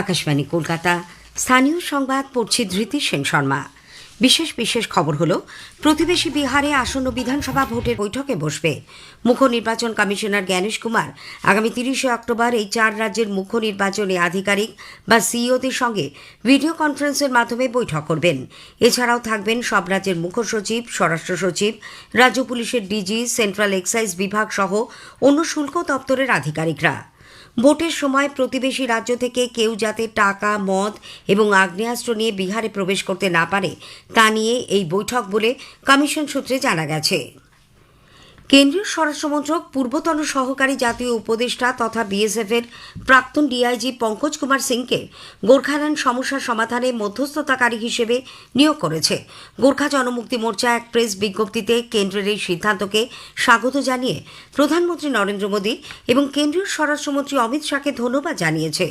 আকাশবাণী, কলকাতা। স্থানীয় সংবাদ পড়ছি ধৃতি সেন শর্মা। বিশেষ বিশেষ খবর হলো, প্রতিবেশী বিহারে আসন্ন বিধানসভা ভোটের বৈঠকে বসবে। মুখ্য নির্বাচন কমিশনার জ্ঞানেশ কুমার আগামী তিরিশে অক্টোবর এই চার রাজ্যের মুখ্য নির্বাচনী আধিকারিক বা সিইওদের সঙ্গে ভিডিও কনফারেন্সের মাধ্যমে বৈঠক করবেন। এছাড়াও থাকবেন সব রাজ্যের মুখ্য সচিব, স্বরাষ্ট্র সচিব, রাজ্য পুলিশের ডিজি, সেন্ট্রাল এক্সাইজ বিভাগ সহ অন্য শুল্ক দপ্তরের আধিকারিকরা। ভোটের সময় প্রতিবেশী রাজ্য থেকে কেউ যাতে টাকা, মদ এবং আগ্নেয়াস্ত্র নিয়ে বিহারে প্রবেশ করতে না পারে, তা নিয়ে এই বৈঠক বলে কমিশন সূত্রে জানা গেছে। কেন্দ্রীয় স্বরাষ্ট্রমন্ত্রক পূর্বতন সহকারী জাতীয় উপদেষ্টা তথা বিএসএফ এর প্রাক্তন ডিআইজি পঙ্কজ কুমার সিংকে গোর্খাল্যান্ড সমস্যার সমাধানে মধ্যস্থতাকারী হিসেবে নিয়োগ করেছে। গোর্খা জনমুক্তি মোর্চা এক প্রেস বিজ্ঞপ্তিতে কেন্দ্রের এই সিদ্ধান্তকে স্বাগত জানিয়ে প্রধানমন্ত্রী নরেন্দ্র মোদী এবং কেন্দ্রীয় স্বরাষ্ট্রমন্ত্রী অমিত শাহকে ধন্যবাদ জানিয়েছে।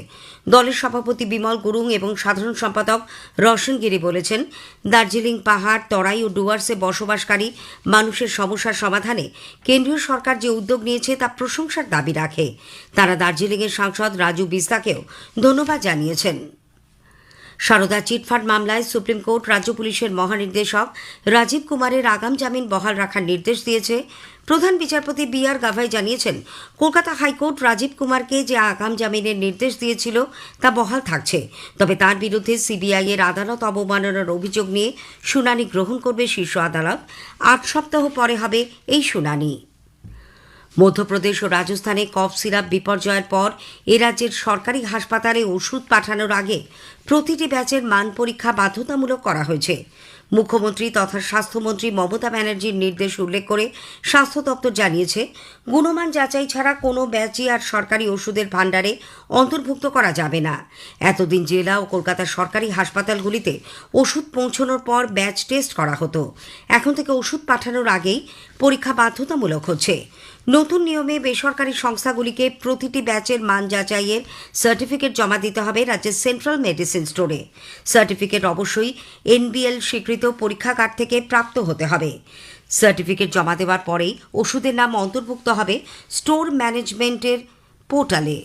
দলের সভাপতি বিমল গুরুং এবং সাধারণ সম্পাদক রশন গিরি বলেছেন, দার্জিলিং পাহাড়, তরাই ও ডুয়ার্সে বসবাসকারী মানুষের সমস্যার সমাধানে কেন্দ্রীয় সরকার যে উদ্যোগ নিয়েছে তা প্রশংসার দাবি রাখে। তারা দার্জিলিংয়ের সাংসদ রাজু বিস্তাকেও ধন্যবাদ জানিয়েছেন। সারদা চিটফান্ড মামলায় সুপ্রিম কোর্ট রাজ্য পুলিশের মহানির্দেশক রাজীব কুমারের আগাম জামিন বহাল রাখার নির্দেশ দিয়েছে। প্রধান বিচারপতি বি আর গাভাই জানিয়েছেন, কলকাতা হাইকোর্ট রাজীব কুমারকে যে আগাম জামিনের নির্দেশ দিয়েছিল তা বহাল থাকছে। তবে তার বিরুদ্ধে সিবিআই এর আদালত অবমাননার অভিযোগ নিয়ে শুনানি গ্রহণ করবে শীর্ষ আদালত। আট সপ্তাহ পরে হবে এই শুনানি। মধ্যপ্রদেশ ও রাজস্থানে কফ সিরাপ বিপর্যয়ের পর এ রাজ্যের সরকারি হাসপাতালে ওষুধ পাঠানোর আগে প্রতিটি ব্যাচের মান পরীক্ষা বাধ্যতামূলক করা হয়েছে। মুখ্যমন্ত্রী তথা স্বাস্থ্যমন্ত্রী মমতা ব্যানার্জির নির্দেশ উল্লেখ করে স্বাস্থ্য দপ্তর জানিয়েছে, গুণমান যাচাই ছাড়া কোনো ব্যাচই আর সরকারি ওষুধের ভাণ্ডারে অন্তর্ভুক্ত করা যাবে না। এতদিন জেলা ও কলকাতার সরকারি হাসপাতালগুলিতে ওষুধ পৌঁছানোর পর ব্যাচ টেস্ট করা হতো। এখন থেকে ওষুধ পাঠানোর আগেই পরীক্ষা বাধ্যতামূলক হচ্ছে। নতুন নিয়মে বেসরকারি সংস্থাগুলিকে প্রতিটি ব্যাচের মান যাচাইয়ের সার্টিফিকেট জমা দিতে হবে রাজ্যের সেন্ট্রাল মেডিসিন স্টোরে। সার্টিফিকেট অবশ্যই এনবিএল স্বীকৃত পরীক্ষাগার থেকে প্রাপ্ত হতে হবে। সার্টিফিকেট জমা দেওয়ার পরেই ওষুধের নাম অন্তর্ভুক্ত হবে স্টোর ম্যানেজমেন্টের পোর্টালে।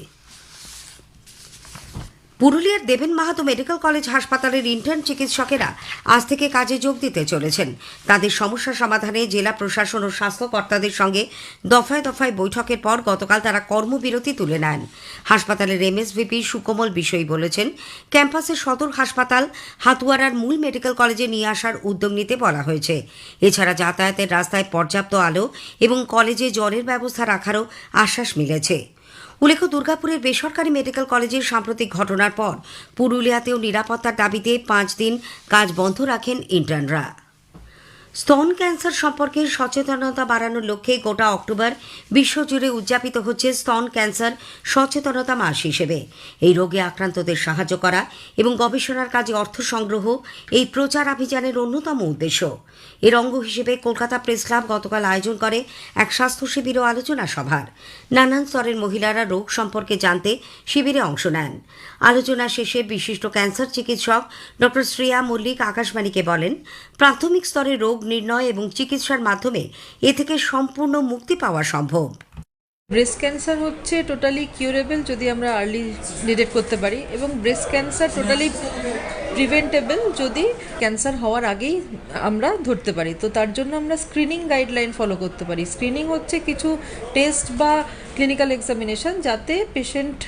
পুরুলিয়ার দেবেন মাহাতো মেডিকেল কলেজ হাসপাতালের ইন্টার্ন চিকিৎসকেরা আজ থেকে কাজে যোগ দিতে চলেছেন। তাদের সমস্যা সমাধানে জেলা প্রশাসন ও স্বাস্থ্যকর্তাদের সঙ্গে দফায় দফায় বৈঠকের পর গতকাল তারা কর্মবিরতি তুলে নেন। হাসপাতালের এমএসভিপি সুকোমল বিষয় বলেছেন, ক্যাম্পাসের সদর হাসপাতাল হাতুয়ারার মূল মেডিকেল কলেজে নিয়ে আসার উদ্যোগ নিতে বলা হয়েছে। এছাড়া যাতায়াতের রাস্তায় পর্যাপ্ত আলো এবং কলেজে জলের ব্যবস্থা রাখারও আশ্বাস মিলেছে। উল্লেখ্য, দুর্গাপুরের বেসরকারি মেডিকেল কলেজের সাম্প্রতিক ঘটনার পর পুরুলিয়াতেও নিরাপত্তার দাবিতে পাঁচ দিন কাজ বন্ধ রাখেন ইন্টার্নরা। স্তন ক্যান্সার সম্পর্কে সচেতনতা বাড়ানোর লক্ষ্যে গোটা অক্টোবর বিশ্বজুড়ে উদযাপিত হচ্ছে স্তন ক্যান্সার সচেতনতা মাস হিসেবে। এই রোগে আক্রান্তদের সাহায্য করা এবং গবেষণার কাজে অর্থ সংগ্রহ এই প্রচার অভিযানের অন্যতম উদ্দেশ্য। এর অঙ্গ হিসেবে কলকাতা প্রেস ক্লাব গতকাল আয়োজন করে এক স্বাস্থ্য শিবির ও আলোচনা সভার। নানান স্তরের মহিলারা রোগ সম্পর্কে জানতে শিবিরে অংশ নেন। আলোচনা শেষে বিশিষ্ট ক্যান্সার চিকিৎসক ডক্টর শ্রেয়া মল্লিক আকাশবাণীকে বলেন প্রাথমিক স্তরে রোগ নির্ণয় এবং চিকিৎসার মাধ্যমে এ থেকে সম্পূর্ণ মুক্তি পাওয়া সম্ভব। ব্রেস্ট ক্যান্সার হচ্ছে টোটালি কিউরেবল যদি আমরা আর্লি ডিটেক্ট করতে পারি এবং ব্রেস্ট ক্যান্সার টোটালি প্রিভেন্টেবল যদি ক্যান্সার হওয়ার আগেই আমরা ধরতে পারি। তো তার জন্য আমরা স্ক্রিনিং গাইডলাইন ফলো করতে পারি। স্ক্রিনিং হচ্ছে কিছু টেস্ট বা ক্লিনিক্যাল এক্সামিনেশন যাতে পেশেন্ট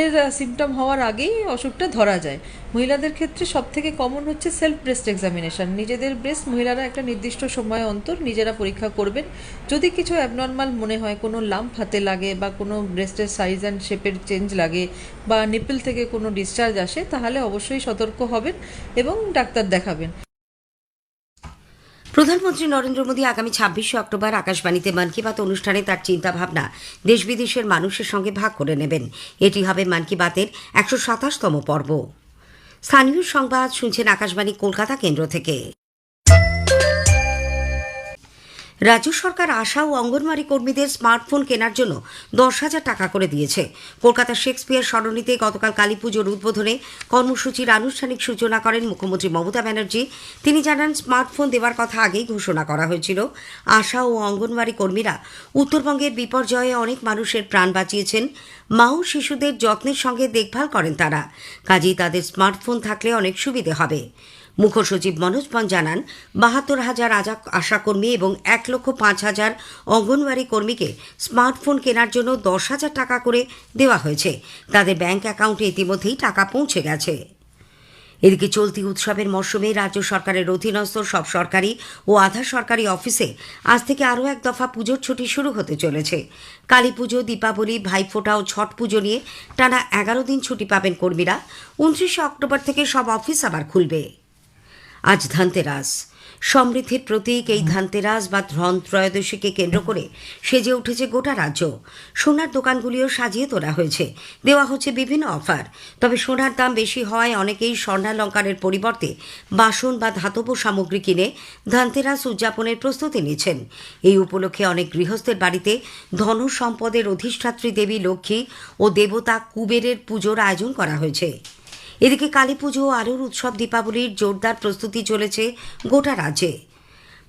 এর সিমটম হওয়ার আগেই অসুখটা ধরা যায়। মহিলাদের ক্ষেত্রে সব থেকে কমন হচ্ছে সেলফ ব্রেস্ট এক্সামিনেশন নিজেদের ব্রেস্ট মহিলারা একটা নির্দিষ্ট সময় অন্তর নিজেরা পরীক্ষা করবেন। যদি কিছু অ্যাবনর্মাল মনে হয়, কোনো লাম্প হাতে লাগে বা কোনো ব্রেস্টের সাইজ অ্যান্ড শেপের চেঞ্জ লাগে বা নিপল থেকে কোনো ডিসচার্জ আসে, তাহলে অবশ্যই সতর্ক হবেন এবং ডাক্তার দেখাবেন। প্রধানমন্ত্রী নরেন্দ্র মোদী আগামী ছাব্বিশে অক্টোবর আকাশবাণীতে মন কি বাত অনুষ্ঠানে তার চিন্তাভাবনা দেশ বিদেশের মানুষের সঙ্গে ভাগ করে নেবেন। এটি হবে মন কি বাতের একশো সাতাশতম পর্ব। স্থানীয় সংবাদ শুনছেন আকাশবাণী কলকাতা কেন্দ্র থেকে। রাজ্য সরকার আশা ও অঙ্গনওয়াড়ি কর্মীদের স্মার্টফোন কেনার জন্য দশ হাজার টাকা করে দিয়েছে। কলকাতার শেক্সপিয়ার সরণিতে গতকাল কালী পুজোর উদ্বোধনে কর্মসূচির আনুষ্ঠানিক সূচনা করেন মুখ্যমন্ত্রী মমতা ব্যানার্জি। তিনি জানান, স্মার্টফোন দেওয়ার কথা আগেই ঘোষণা করা হয়েছিল। আশা ও অঙ্গনওয়াড়ি কর্মীরা উত্তরবঙ্গের বিপর্যয়ে অনেক মানুষের প্রাণ বাঁচিয়েছেন। মা ও শিশুদের যত্নের সঙ্গে দেখভাল করেন তারা। কাজেই তাদের স্মার্টফোন থাকলে অনেক সুবিধে হবে। মুখ্য সচিব মনোজ পন জানান, বাহাত্তর হাজার আজা আশাকর্মী এবং এক লক্ষ পাঁচ হাজার অঙ্গনওয়াড়ি কর্মীকে স্মার্টফোন কেনার জন্য দশ হাজার টাকা করে দেওয়া হয়েছে। তাদের ব্যাংক অ্যাকাউন্টে ইতিমধ্যেই টাকা পৌঁছে গেছে। এদিকে চলতি উৎসবের মরশুমে রাজ্য সরকারের অধীনস্থ সব সরকারি ও আধা সরকারি অফিসে আজ থেকে আরও এক দফা পুজোর ছুটি শুরু হতে চলেছে। কালী পুজো, দীপাবলি, ভাইফোঁটা ও ছট পুজো নিয়ে টানা এগারো দিন ছুটি পাবেন কর্মীরা। উনত্রিশে অক্টোবর থেকে সব অফিস আবার খুলবে। আজ ধানতেরাস। সমৃদ্ধির প্রতীক এই ধানতেরাস বা ধন ত্রয়োদশীকে কেন্দ্র করে সেজে উঠেছে গোটা রাজ্য। সোনার দোকানগুলিও সাজিয়ে তোলা হয়েছে। দেওয়া হচ্ছে বিভিন্ন অফার। তবে সোনার দাম বেশি হওয়ায় অনেকেই স্বর্ণালঙ্কারের পরিবর্তে বাসন বা ধাতব সামগ্রী কিনে ধানতেরাস উদযাপনের প্রস্তুতি নিচ্ছেন। এই উপলক্ষে অনেক গৃহস্থের বাড়িতে ধন সম্পদের অধিষ্ঠাত্রী দেবী লক্ষ্মী ও দেবতা কুবেরের পুজোর আয়োজন করা হয়েছে। এদিকে কালী পুজো আলোর উৎসব দীপাবলির জোরদার প্রস্তুতি চলেছে গোটা রাজ্যে।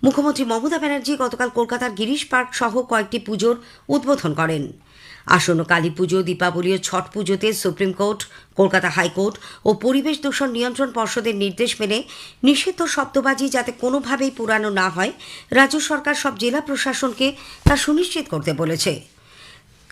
মুখ্যমন্ত্রী মমতা ব্যানার্জি গতকাল কলকাতার গিরিশ পার্ক সহ কয়েকটি পুজোর উদ্বোধন করেন। আসন্ন কালী পুজো, দীপাবলি ও ছট পুজোতে Supreme Court, Kolkata High Court ও পরিবেশ দূষণ নিয়ন্ত্রণ পর্ষদের নির্দেশ মেনে নিষিদ্ধ শব্দবাজি যাতে কোনোভাবেই পুরানো না হয়, রাজ্য সরকার সব জেলা প্রশাসনকে তা সুনিশ্চিত করতে বলেছে।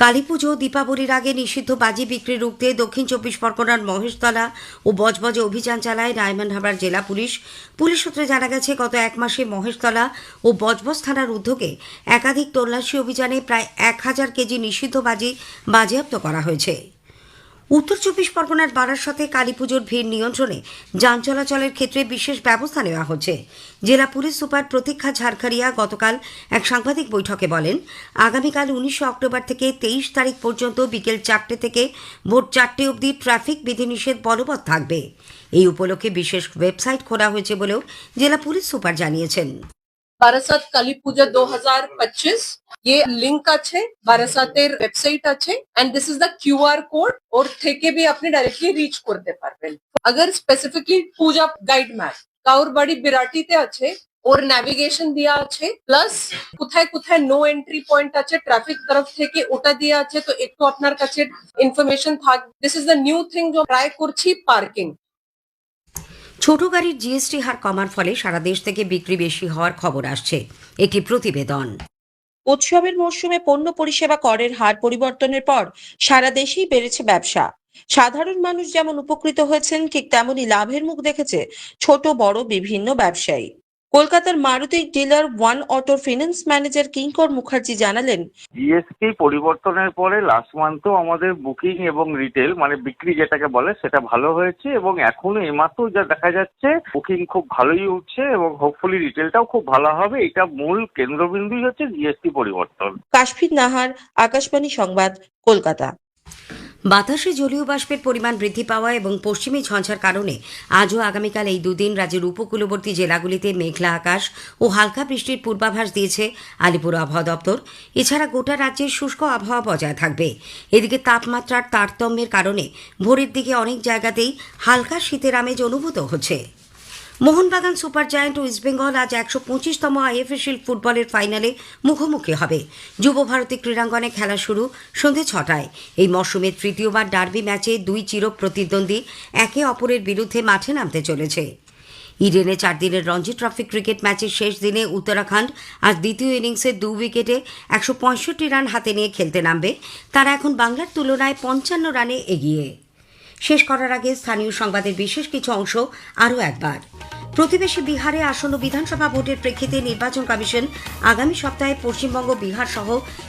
কালী পুজো দীপাবলির আগে নিষিদ্ধ বাজি বিক্রি রুখতে দক্ষিণ চব্বিশ পরগনার মহেশতলা ও বজবজে অভিযান চালায় ডায়মন্ড হাবার জেলা পুলিশ। পুলিশ সূত্রে জানা গেছে, গত এক মাসে মহেশতলা ও বজবজ থানার উদ্যোগে একাধিক তল্লাশি অভিযানে প্রায় এক হাজার কেজি নিষিদ্ধ বাজি বাজেয়াপ্ত করা হয়েছে। উত্তর চব্বিশ পরগনার বারাসতে কালী পুজোর ভিড় নিয়ন্ত্রণে যান চলাচলের ক্ষেত্রে বিশেষ ব্যবস্থা নেওয়া হচ্ছে। জেলা পুলিশ সুপার প্রতীক্ষা ঝাড়খারিয়া গতকাল এক সাংবাদিক বৈঠকে বলেন, আগামীকাল উনিশে অক্টোবর থেকে তেইশ তারিখ পর্যন্ত বিকেল চারটে থেকে ভোর চারটে অবধি ট্রাফিক বিধিনিষেধ বলবৎ থাকবে। এই উপলক্ষে বিশেষ ওয়েবসাইট খোলা হয়েছে বলেও জেলা পুলিশ সুপার জানিয়েছেন। বারাসাত কালী পূজা দু হাজার পঁচিশ ये লিঙ্ক আছে বারাসাতের ওয়েবসাইট আছে and this is the QR code ওর থেকে বি আপনি ডাইরেক্টলি রিচ করতে পারবেন अगर স্পেসিফিকলি পূজা গাইড ম্যাপ কাউর বাড়ি বিরাটিতে আছে ওর ন্যাভিগেশন দেওয়া আছে প্লাস কোথায় কোথায় নো এন্ট্রি পয়েন্ট আছে ট্রাফিক তরফ থেকে ওটা দেওয়া আছে তো একটু আপনার কাছে ইনফরমেশন থাক this is the new thing যে ট্রাই করছি পার্কিং ছোট গাড়ির জিএসটি হার কমার ফলে সারা দেশ থেকে বিক্রি বেশি হওয়ার খবর আসছে একটি প্রতিবেদন উৎসবের মরশুমে পণ্য পরিষেবা করের হার পরিবর্তনের পর সারা দেশেই বেড়েছে ব্যবসা। সাধারণ মানুষ যেমন উপকৃত হয়েছেন, ঠিক তেমনই লাভের মুখ দেখেছে ছোট, বড়, বিভিন্ন ব্যবসায়ী। কলকাতার মারুতি ডিলার ওয়ান অটোর ফিন্যান্স ম্যানেজার কিঙ্কর মুখার্জি জানালেন জিএসটি পরিবর্তনের পরে লাস্ট মান্থও আমাদের বুকিং এবং রিটেল মানে বিক্রি যেটাকে বলে সেটা ভালো হয়েছে এবং এখনও এমাত্র যা দেখা যাচ্ছে বুকিং খুব ভালোই উঠছে এবং হোপফুলি রিটেলটাও খুব ভালো হবে। এটা মূল কেন্দ্রবিন্দুই হচ্ছে জিএসটি পরিবর্তন। কাশফির নাহার আকাশবাণী সংবাদ কলকাতা। বাতাসে জলীয় বাষ্পের পরিমাণ বৃদ্ধি পাওয়া এবং পশ্চিমী ঝঞ্ঝার কারণে আজও আগামীকাল এই দুদিন রাজ্যের উপকূলবর্তী জেলাগুলিতে মেঘলা আকাশ ও হালকা বৃষ্টির পূর্বাভাস দিয়েছে আলিপুর আবহাওয়া দপ্তর। এছাড়া গোটা রাজ্যের শুষ্ক আবহাওয়া বজায় থাকবে। এদিকে তাপমাত্রার তারতম্যের কারণে ভোরের দিকে অনেক জায়গাতেই হালকা শীতের আমেজ অনুভূত হচ্ছে। মোহনবাগান সুপার জায়ান্ট ও ইস্টবেঙ্গল আজ একশো পঁচিশতম আইএফএ শিল্ড ফুটবলের ফাইনালে মুখোমুখি হবে। যুব ভারতী ক্রীড়াঙ্গনে খেলা শুরু সন্ধে ছটায়। এই মরশুমের তৃতীয়বার ডার্বি ম্যাচে দুই চির প্রতিদ্বন্দ্বী একে অপরের বিরুদ্ধে মাঠে নামতে চলেছে। ইডেনে চার দিনের রঞ্জি ট্রফি ক্রিকেট ম্যাচের শেষ দিনে উত্তরাখণ্ড আজ দ্বিতীয় ইনিংসে দু উইকেটে একশো পঁয়ষট্টি রান হাতে নিয়ে খেলতে নামবে। তারা এখন বাংলার তুলনায় পঞ্চান্ন রানে এগিয়ে। শেষ করার আগে স্থানীয় সংবাদের বিশেষ কিছু অংশ আরও একবার। প্রতিবেশী বিহারে আসন্ন বিধানসভা ভোটের প্রেক্ষিতে নির্বাচন কমিশন আগামী সপ্তাহে পশ্চিমবঙ্গ, বিহার সহ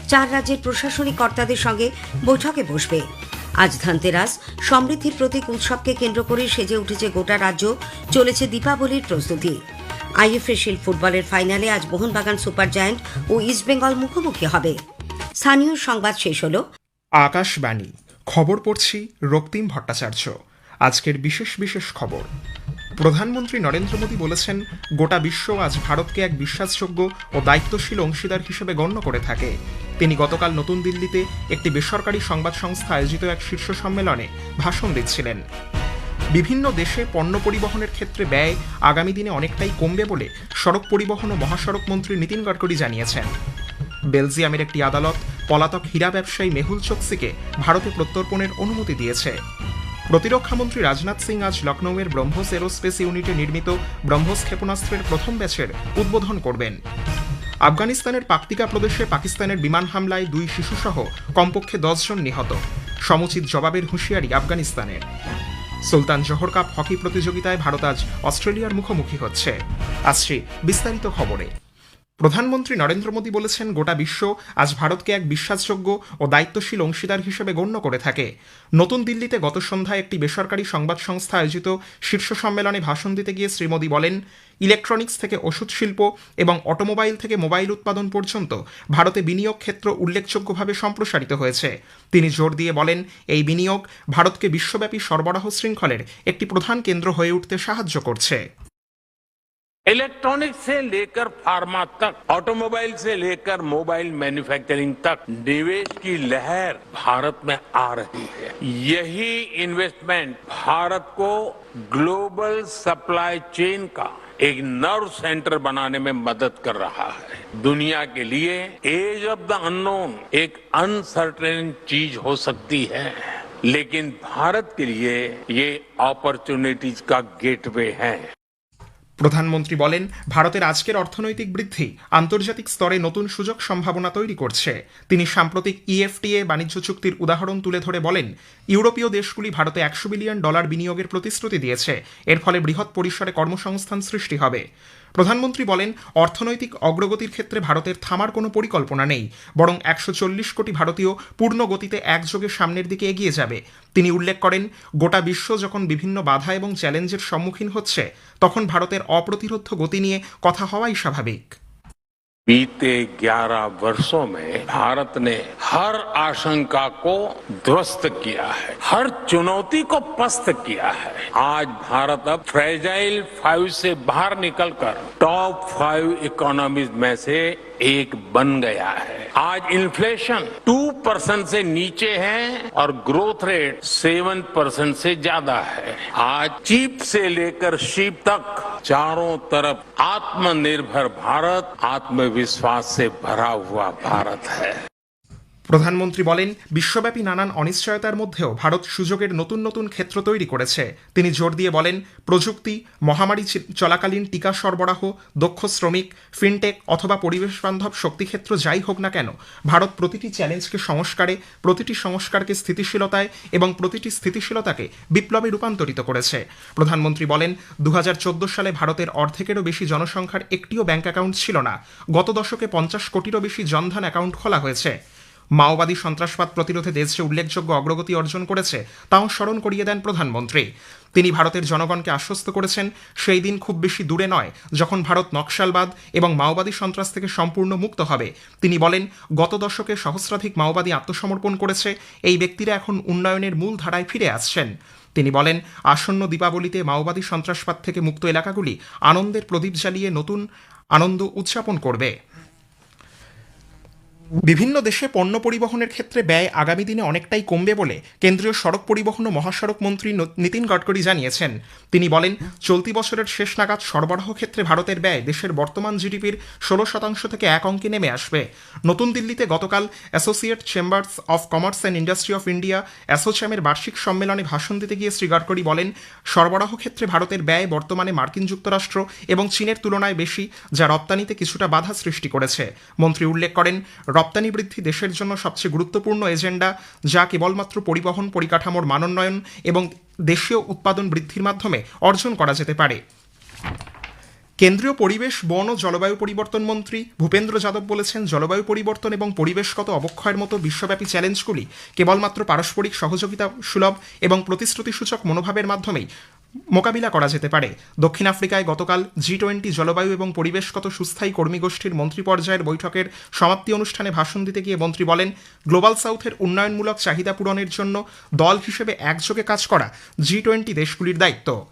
চার রাজ্যের প্রশাসনিক কর্তাদের সঙ্গে বৈঠকে বসবে। আজ ধনতেরাস সমৃদ্ধির প্রতীক উৎসবকে কেন্দ্র করে সেজে উঠেছে গোটা রাজ্য, চলেছে দীপাবলির প্রস্তুতি। আইএফএ শিল্ড ফুটবলের ফাইনালে আজ মোহনবাগান সুপার জায়ান্ট ও ইস্টবেঙ্গল মুখোমুখি হবে। স্থানীয় সংবাদ শেষ হল। আকাশবাণী। খবর পড়ছি রক্তিম ভট্টাচার্য। আজকের বিশেষ বিশেষ খবর। প্রধানমন্ত্রী নরেন্দ্র মোদী বলেছেন, গোটা বিশ্ব আজ ভারতকে এক বিশ্বাসযোগ্য ও দায়িত্বশীল অংশীদার হিসেবে গণ্য করে থাকে। তিনি গতকাল নতুন দিল্লিতে একটি বেসরকারি সংবাদ সংস্থা আয়োজিত এক শীর্ষ সম্মেলনে ভাষণ দিচ্ছিলেন। বিভিন্ন দেশে পণ্য পরিবহনের ক্ষেত্রে ব্যয় আগামী দিনে অনেকটাই কমবে বলে সড়ক পরিবহন ও মহাসড়ক মন্ত্রী নীতিন গডকরি জানিয়েছেন। বেলজিয়ামের একটি আদালত পলাতক হীরা ব্যবসায়ী মেহুল চোকসিকে ভারতে প্রত্যর্পণের অনুমতি দিয়েছে। প্রতিরক্ষামন্ত্রী রাজনাথ সিং আজ লখনৌয়ের ব্রহ্মোস এরোস্পেস ইউনিটে নির্মিত ব্রহ্মোস ক্ষেপণাস্ত্রের প্রথম ব্যাচের উদ্বোধন করবেন। আফগানিস্তানের পাকতিকা প্রদেশে পাকিস্তানের বিমান হামলায় দুই শিশুসহ কমপক্ষে দশজন নিহত। সমুচিত জবাবের হুঁশিয়ারি আফগানিস্তানের। সুলতান জোহর কাপ হকি প্রতিযোগিতায় ভারত আজ অস্ট্রেলিয়ার মুখোমুখি হচ্ছে। আসছি বিস্তারিত খবরে। প্রধানমন্ত্রী নরেন্দ্র মোদী বলেছেন, গোটা বিশ্ব আজ ভারতকে এক বিশ্বাসযোগ্য ও দায়িত্বশীল অংশীদার হিসেবে গণ্য করে থাকে। নতুন দিল্লিতে গত সন্ধ্যায় একটি বেসরকারি সংবাদ সংস্থা আয়োজিত শীর্ষ সম্মেলনে ভাষণ দিতে গিয়ে শ্রী মোদী বলেন, ইলেকট্রনিক্স থেকে ওষুধ শিল্প এবং অটোমোবাইল থেকে মোবাইল উৎপাদন পর্যন্ত ভারতে বিনিয়োগ ক্ষেত্র উল্লেখযোগ্যভাবে সম্প্রসারিত হয়েছে। তিনি জোর দিয়ে বলেন, এই বিনিয়োগ ভারতকে বিশ্বব্যাপী সরবরাহ শৃঙ্খলের একটি প্রধান কেন্দ্র হয়ে উঠতে সাহায্য করছে। इलेक्ट्रॉनिक से लेकर फार्मा तक, ऑटोमोबाइल से लेकर मोबाइल मैन्युफैक्चरिंग तक निवेश की लहर भारत में आ रही है। यही इन्वेस्टमेंट भारत को ग्लोबल सप्लाई चेन का एक नर्व सेंटर बनाने में मदद कर रहा है। दुनिया के लिए एज ऑफ़ द अननोन एक अनसर्टेन चीज़ हो सकती है। लेकिन भारत के लिए ये अपॉर्चुनिटीज़ का गेटवे है। প্রধানমন্ত্রী বলেন, ভারতের আজকের অর্থনৈতিক বৃদ্ধি আন্তর্জাতিক স্তরে নতুন সুযোগ সম্ভাবনা তৈরি করছে। তিনি সাম্প্রতিক E ইএফটিএ বাণিজ্য চুক্তির উদাহরণ তুলে ধরে বলেন, ইউরোপীয় দেশগুলি ভারতে একশো বিলিয়ন ডলার বিনিয়োগের প্রতিশ্রুতি দিয়েছে। এর ফলে বৃহৎ পরিসরে কর্মসংস্থান সৃষ্টি হবে। প্রধানমন্ত্রী বলেন, অর্থনৈতিক অগ্রগতির ক্ষেত্রে ভারতের থামার কোনো পরিকল্পনা নেই, বরং একশো চল্লিশ কোটি ভারতীয় পূর্ণ গতিতে একযোগে সামনের দিকে এগিয়ে যাবে। তিনি উল্লেখ করেন, গোটা বিশ্ব যখন বিভিন্ন বাধা এবং চ্যালেঞ্জের সম্মুখীন হচ্ছে, তখন ভারতের অপ্রতিরোধ গতি নিয়ে কথা হওয়াই স্বাভাবিক। बीते 11 वर्षों में भारत ने हर आशंका को ध्वस्त किया है, हर चुनौती को पस्त किया है। आज भारत अब फ्रेजाइल फाइव से बाहर निकलकर टॉप फाइव इकोनॉमीज में से एक बन गया है। आज इन्फ्लेशन टू परसेंट से नीचे है और ग्रोथ रेट सेवन परसेंट से ज़्यादा है। आज चीप से लेकर शीप तक चारों तरफ़ आत्मनिर्भर भारत आत्मविश्वास से भरा हुआ भारत है। প্রধানমন্ত্রী বলেন, বিশ্বব্যাপী নানান অনিশ্চয়তার মধ্যেও ভারত সুযোগের নতুন নতুন ক্ষেত্র তৈরি করেছে। তিনি জোর দিয়ে বলেন, প্রযুক্তি, মহামারী চলাকালীন টিকা সরবরাহ, দক্ষ শ্রমিক, ফিনটেক অথবা পরিবেশ বান্ধব শক্তিক্ষেত্র যাই হোক না কেন, ভারত প্রতিটি চ্যালেঞ্জকে সংস্কারে, প্রতিটি সংস্কারকে স্থিতিশীলতায় এবং প্রতিটি স্থিতিশীলতাকে বিপ্লবে রূপান্তরিত করেছে। প্রধানমন্ত্রী বলেন দু হাজার চোদ্দ সালে ভারতের অর্ধেকেরও বেশি জনসংখ্যার একটিও ব্যাংক অ্যাকাউন্ট ছিল না। গত দশকে পঞ্চাশ কোটিরও বেশি জনধন অ্যাকাউন্ট খোলা হয়েছে। মাওবাদী সন্ত্রাসবাদ প্রতিরোধে দেশ যে উল্লেখযোগ্য অগ্রগতি অর্জন করেছে, তাও স্মরণ করিয়ে দেন প্রধানমন্ত্রী। তিনি ভারতের জনগণকে আশ্বস্ত করেছেন, সেই দিন খুব বেশি দূরে নয়, যখন ভারত নকশালবাদ এবং মাওবাদী সন্ত্রাস থেকে সম্পূর্ণ মুক্ত হবে। তিনি বলেন, গত দশকে সহস্রাধিক মাওবাদী আত্মসমর্পণ করেছে, এই ব্যক্তিরা এখন উন্নয়নের মূল ধারায় ফিরে আসছেন। তিনি বলেন, আসন্ন দীপাবলিতে মাওবাদী সন্ত্রাসবাদ থেকে মুক্ত এলাকাগুলি আনন্দের প্রদীপ জ্বালিয়ে নতুন আনন্দ উদযাপন করবে। বিভিন্ন দেশে পণ্য পরিবহনের ক্ষেত্রে ব্যয় আগামী দিনে অনেকটাই কমবে বলে কেন্দ্রীয় সড়ক পরিবহন ও মহাসড়ক মন্ত্রী নীতিন গডকরি জানিয়েছেন। তিনি বলেন, চলতি বছরের শেষ নাগাদ সরবরাহ ক্ষেত্রে ভারতের ব্যয় দেশের বর্তমান জিডিপির ষোলো শতাংশ থেকে এক অঙ্কে নেমে আসবে। নতুন দিল্লিতে গতকাল associate chambers of commerce and industry of India অ্যাসোচ্যামের বার্ষিক সম্মেলনে ভাষণ দিতে গিয়ে শ্রী গডকরি বলেন, সরবরাহ ক্ষেত্রে ভারতের ব্যয় বর্তমানে মার্কিন যুক্তরাষ্ট্র এবং চীনের তুলনায় বেশি, যা রপ্তানিতে কিছুটা বাধা সৃষ্টি করেছে। মন্ত্রী উল্লেখ করেন রপ্তানি বৃদ্ধি দেশের জন্য সবচেয়ে গুরুত্বপূর্ণ এজেন্ডা, যা কেবলমাত্র পরিবহন পরিকাঠামোর মানোন্নয়ন এবং দেশীয় উৎপাদন বৃদ্ধির মাধ্যমে অর্জন করা যেতে পারে। কেন্দ্রীয় পরিবেশ, বন ও জলবায়ু পরিবর্তন মন্ত্রী ভূপেন্দ্র যাদব বলেছেন, জলবায়ু পরিবর্তন এবং পরিবেশগত অবক্ষয়ের মতো বিশ্বব্যাপী চ্যালেঞ্জগুলি কেবলমাত্র পারস্পরিক সহযোগিতা সুলভ এবং প্রতিশ্রুতিসূচক মনোভাবের মাধ্যমেই মোকাবিলা করা যেতে পারে। দক্ষিণ আফ্রিকায় গতকাল জি টোয়েন্টি জলবায়ু এবং পরিবেশগত সুস্থায়ী কর্মী গোষ্ঠীর মন্ত্রী পর্যায়ের বৈঠকের সমাপ্তি অনুষ্ঠানে ভাষণ দিতে গিয়ে মন্ত্রী বলেন, গ্লোবাল সাউথের উন্নয়নমূলক চাহিদা পূরণের জন্য দল হিসেবে একযোগে কাজ করা জি টোয়েন্টি দেশগুলির দায়িত্ব।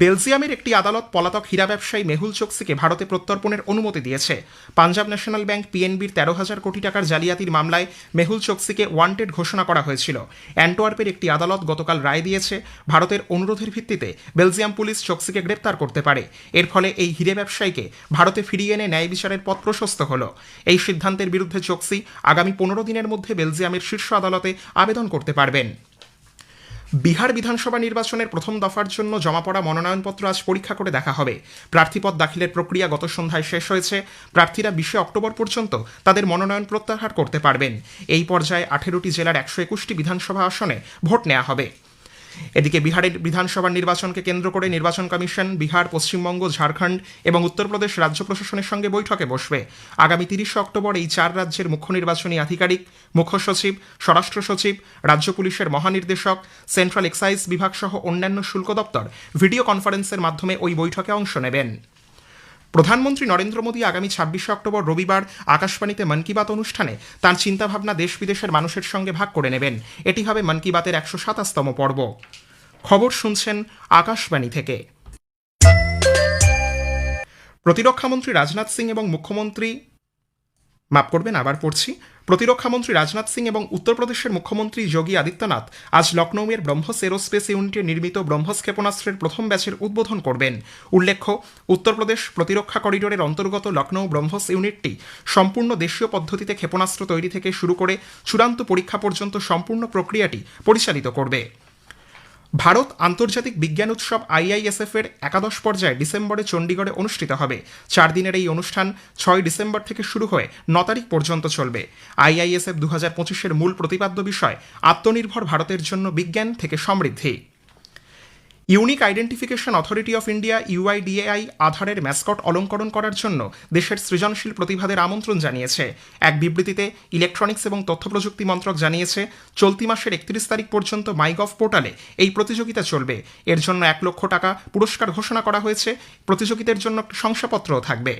বেলজিয়ামের একটি আদালত পলাতক হীরা ব্যবসায়ী মেহুল চোকসিকে ভারতে প্রত্যর্পণের অনুমতি দিয়েছে। পাঞ্জাব ন্যাশনাল ব্যাংক পিএনবির তেরো হাজার কোটি টাকার জালিয়াতির মামলায় মেহুল চোকসিকে ওয়ান্টেড ঘোষণা করা হয়েছিল। অ্যান্টোয়ার্পের একটি আদালত গতকাল রায় দিয়েছে, ভারতের অনুরোধের ভিত্তিতে বেলজিয়াম পুলিশ চোকসিকে গ্রেপ্তার করতে পারে। এর ফলে এই হিরে ব্যবসায়ীকে ভারতে ফিরিয়ে এনে ন্যায় বিচারের পথ প্রশস্ত হল। এই সিদ্ধান্তের বিরুদ্ধে চোকসি আগামী পনেরো দিনের মধ্যে বেলজিয়ামের শীর্ষ আদালতে আবেদন করতে পারবেন। বিহার বিধানসভা নির্বাচনের প্রথম দফার জন্য জমা পড়া মনোনয়নপত্র আজ পরীক্ষা করে দেখা হবে। প্রার্থীপদ দাখিলের প্রক্রিয়া গত সন্ধ্যায় শেষ হয়েছে। প্রার্থীরা বিশে অক্টোবর পর্যন্ত তাদের মনোনয়ন প্রত্যাহার করতে পারবেন। এই পর্যায়ে আঠেরোটি জেলার একশো একুশটি বিধানসভা আসনে ভোট নেওয়া হবে। এদিকে বিহারের বিধানসভা নির্বাচনকে কেন্দ্র করে নির্বাচন কমিশন, বিহার, পশ্চিমবঙ্গ, ঝাড়খণ্ড এবং উত্তরপ্রদেশ রাজ্য প্রশাসনের সঙ্গে বৈঠকে বসবে। আগামী তিরিশে অক্টোবর এই চার রাজ্যের মুখ্য নির্বাচনী আধিকারিক, মুখ্য সচিব, স্বরাষ্ট্র সচিব, রাজ্য পুলিশের মহানির্দেশক, সেন্ট্রাল এক্সাইজ বিভাগ সহ অন্যান্য শুল্ক দপ্তর ভিডিও কনফারেন্সের মাধ্যমে ওই বৈঠকে অংশ নেবেন। প্রধানমন্ত্রী নরেন্দ্র মোদী আগামী ছাব্বিশে অক্টোবর রবিবার আকাশবাণীতে মন কি বাত অনুষ্ঠানে তাঁর চিন্তাভাবনা দেশ বিদেশের মানুষের সঙ্গে ভাগ করে নেবেন। এটি হবে মন কি বাতের একশো সাতাশতম পর্ব। খবর শুনছেন আকাশবাণী থেকে। প্রতিরক্ষামন্ত্রী রাজনাথ সিং এবং মুখ্যমন্ত্রী মাফ করবেন, আবার পড়ছি। প্রতিরক্ষামন্ত্রী রাজনাথ সিং এবং উত্তরপ্রদেশের মুখ্যমন্ত্রী যোগী আদিত্যনাথ আজ লখনৌয়ের ব্রহ্মস এরোস্পেস ইউনিটে নির্মিত ব্রহ্মস ক্ষেপণাস্ত্রের প্রথম ব্যাচের উদ্বোধন করবেন। উল্লেখ্য উত্তরপ্রদেশ প্রতিরক্ষা করিডোরের অন্তর্গত লখনৌ ব্রহ্মস ইউনিটটি সম্পূর্ণ দেশীয় পদ্ধতিতে ক্ষেপণাস্ত্র তৈরি থেকে শুরু করে চূড়ান্ত পরীক্ষা পর্যন্ত সম্পূর্ণ প্রক্রিয়াটি পরিচালিত করবে। ভারত আন্তর্জাতিক বিজ্ঞান উৎসব আইআইএসএফ এর একাদশ পর্যায়ে ডিসেম্বরে চণ্ডীগড়ে অনুষ্ঠিত হবে। চার দিনের এই অনুষ্ঠান ছয় ডিসেম্বর থেকে শুরু হয়ে ন তারিখ পর্যন্ত চলবে। আইআইএসএফ দু হাজার পঁচিশের মূল প্রতিপাদ্য বিষয় আত্মনির্ভর ভারতের জন্য বিজ্ঞান থেকে সমৃদ্ধি। Unique identification authority of India UIDAI আধারের ম্যাসকট অলঙ্করণ করার জন্য দেশের সৃজনশীল প্রতিভাদের আমন্ত্রণ জানিয়েছে। এক বিবৃতিতে ইলেকট্রনিক্স এবং তথ্য প্রযুক্তি মন্ত্রক জানিয়েছে, চলতি মাসের একত্রিশ তারিখ পর্যন্ত মাইগভ পোর্টালে এই প্রতিযোগিতা চলবে। এর জন্য এক লক্ষ টাকা পুরস্কার ঘোষণা করা হয়েছে। প্রতিযোগিতার জন্য একটি শংসাপত্রও থাকবে।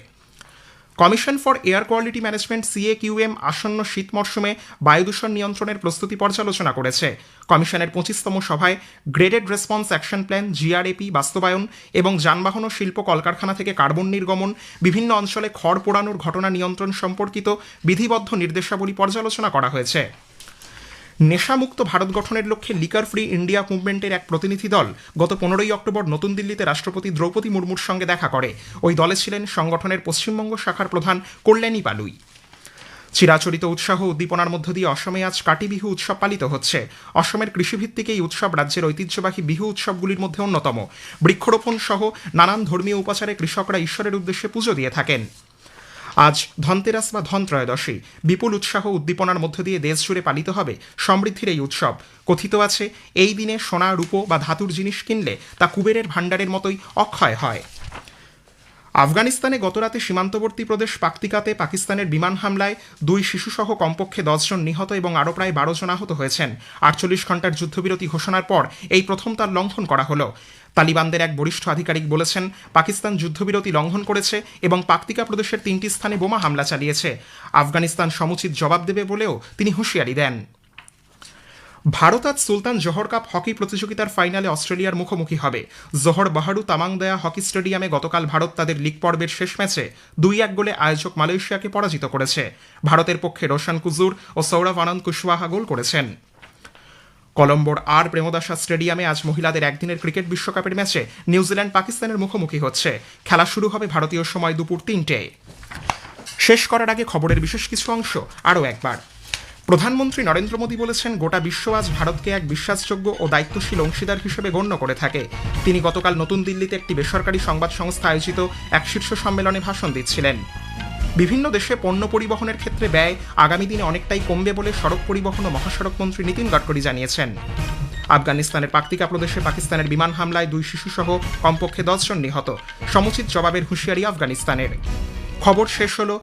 Commission for air quality management CA QM আসন্ন শীত মরশুমে বায়ুদূষণ নিয়ন্ত্রণের প্রস্তুতি পর্যালোচনা করেছে। কমিশনের পঁচিশতম সভায় graded response action plan, GRAP, বাস্তবায়ন এবং যানবাহন ও শিল্প কলকারখানা থেকে কার্বন নির্গমন, বিভিন্ন অঞ্চলে খড় পোড়ানোর ঘটনা নিয়ন্ত্রণ সম্পর্কিত বিধিবদ্ধ নির্দেশাবলী পর্যালোচনা করা হয়েছে। নেশামুক্ত ভারত গঠনের লক্ষ্যে লিকার ফ্রি ইন্ডিয়া মুভমেন্টের এক প্রতিনিধি দল গত পনেরোই অক্টোবর নতুন দিল্লিতে রাষ্ট্রপতি দ্রৌপদী মুর্মুর সঙ্গে দেখা করে। ওই দলে ছিলেন সংগঠনের পশ্চিমবঙ্গ শাখার প্রধান কল্যাণী পালুই চিরাচরিত উৎসাহ উদ্দীপনার মধ্য দিয়ে অসমে আজ কাটি বিহু উৎসব পালিত হচ্ছে। অসমের কৃষিভিত্তিক এই উৎসব রাজ্যের ঐতিহ্যবাহী বিহু উৎসবগুলির মধ্যে অন্যতম। বৃক্ষরোপণ সহ নানান ধর্মীয় উপাচারে কৃষকরা ঈশ্বরের উদ্দেশ্যে পুজো দিয়ে থাকেন। আজ ধনতেরাস বা ধনত্রয়োদশী। বিপুল উৎসাহ উদ্দীপনার মধ্য দিয়ে দেশ জুড়ে পালিত হবে সমৃদ্ধির এই উৎসব। কথিত আছে, এই দিনে সোনা, রূপো বা ধাতুর জিনিস কিনলে তা কুবেরের ভাণ্ডারের মতোই অক্ষয় হয়। আফগানিস্তানে গতরাতে সীমান্তবর্তী প্রদেশ পাকতিকাতে পাকিস্তানের বিমান হামলায় দুই শিশুসহ কমপক্ষে দশজন নিহত এবং আরও প্রায় বারো জন আহত হয়েছেন। আটচল্লিশ ঘণ্টার যুদ্ধবিরতি ঘোষণার পর এই প্রথম তার লঙ্ঘন করা হলো। তালিবানদের এক বরিষ্ঠ আধিকারিক বলেছেন, পাকিস্তান যুদ্ধবিরতি লঙ্ঘন করেছে এবং পাকতিকা প্রদেশের তিনটি স্থানে বোমা হামলা চালিয়েছে। আফগানিস্তান সমুচিত জবাব দেবে বলেও তিনি হুঁশিয়ারি দেন। ভারত আজ সুলতান জোহর কাপ হকি প্রতিযোগিতার ফাইনালে অস্ট্রেলিয়ার মুখোমুখি হবে। জোহর বাহারু তামাংদয়া হকি স্টেডিয়ামে গতকাল ভারত তাদের লিগ পর্বের শেষ ম্যাচে দুই এক গোলে আয়োজক মালয়েশিয়াকে পরাজিত করেছে। ভারতের পক্ষে রোশন কুজুর ও সৌরভ আনন্দ কুশওয়াহা গোল করেছেন। কলম্বোর আর প্রেমদাসা স্টেডিয়ামে আজ মহিলাদের একদিনের ক্রিকেট বিশ্বকাপের ম্যাচে নিউজিল্যান্ড পাকিস্তানের মুখোমুখি হচ্ছে। খেলা শুরু হবে ভারতীয় সময় দুপুর তিনটে। শেষ করার আগে খবরের বিশেষ কিছু অংশ আরও একবার। প্রধানমন্ত্রী নরেন্দ্র মোদী বলেছেন, গোটা বিশ্ব আজ ভারতকে এক বিশ্বাসযোগ্য ও দায়িত্বশীল অংশীদার হিসেবে গণ্য করে থাকে। তিনি গতকাল নতুন দিল্লিতে একটি বেসরকারি সংবাদ সংস্থা আয়োজিত এক শীর্ষ সম্মেলনে ভাষণ দিচ্ছিলেন। বিভিন্ন দেশে পণ্য পরিবহনের ক্ষেত্রে ব্যয় আগামী দিনে অনেকটাই কমবে বলে সড়ক পরিবহন ও মহাসড়ক মন্ত্রী নীতিন গডকরি জানিয়েছেন। আফগানিস্তানের পাকতিকা প্রদেশে পাকিস্তানের বিমান হামলায় দুই শিশুসহ কমপক্ষে দশজন নিহত। সমুচিত জবাবের হুঁশিয়ারি আফগানিস্তানের। খবর শেষ হলো